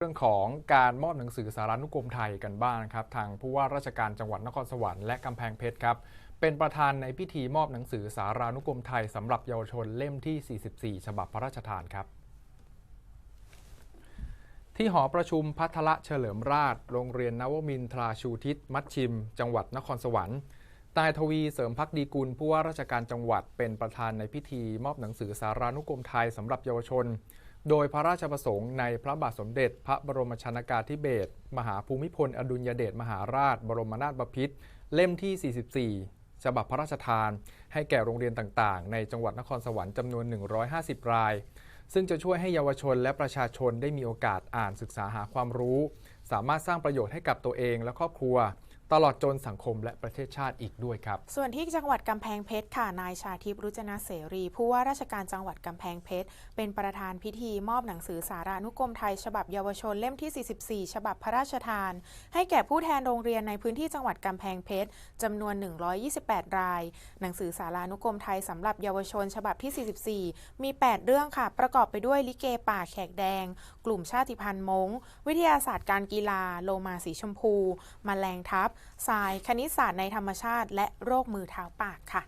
เรื่องของการมอบหนังสือสารานุกรมไทยกันบ้างนครับ ทางผู้ว่าราชการจังหวัดนครสวรรค์และกำแพงเพชรครับ เป็นประธานในพิธีมอบหนังสือสารานุกรมไทยสำหรับเยาวชนเล่มที่ 44 ฉบับพระราชทานครับ ที่หอประชุมพัทละเฉลิมราช โรงเรียนนวมินทราชูทิศมัดชิม จังหวัดนครสวรรค์นายทวีเสริมพักดีกุลผู้ว่าราชการจังหวัดเป็นประธานในพิธีมอบหนังสือสารานุกรมไทยสำหรับเยาวชน โดยพระราชประสงค์ในพระบาทสมเด็จ พระบรมชนากาธิเบศรมหาภูมิพล อดุลยเดชมหาราช บรมนาถบพิตรเล่มที่ 44 ฉบับพระราชทาน ให้แก่โรงเรียนต่างๆ ในจังหวัดนครสวรรค์จำนวน 150 ราย ซึ่งจะช่วยให้เยาวชนและประชาชนได้มีโอกาสอ่านศึกษาหาความรู้ สามารถสร้างประโยชน์ให้กับตัวเองและครอบครัว ตลอดจนสังคมและประเทศชาติอีกด้วยครับ ส่วนที่จังหวัดกำแพงเพชรค่ะ นายชาทิพย์รุจนะเสรี ผู้ว่าราชการจังหวัดกำแพงเพชร เป็นประธานพิธีมอบหนังสือสารานุกรมไทย ฉบับเยาวชนเล่มที่ 44 ฉบับพระราชทาน ให้แก่ผู้แทนโรงเรียนในพื้นที่จังหวัดกำแพงเพชรจำนวน 128 ราย หนังสือสารานุกรมไทยสำหรับเยาวชน ฉบับที่ 44 มี 8 เรื่องค่ะ ประกอบไปด้วยลิเกป่าแขกแดง กลุ่มชาติพันธุ์มงวิทยาศาสตร์การกีฬา โลมาสีชมพูมแมลงทับสายคณิตศาสตร์ในธรรมชาติ และโรคมือเท้าปากค่ะ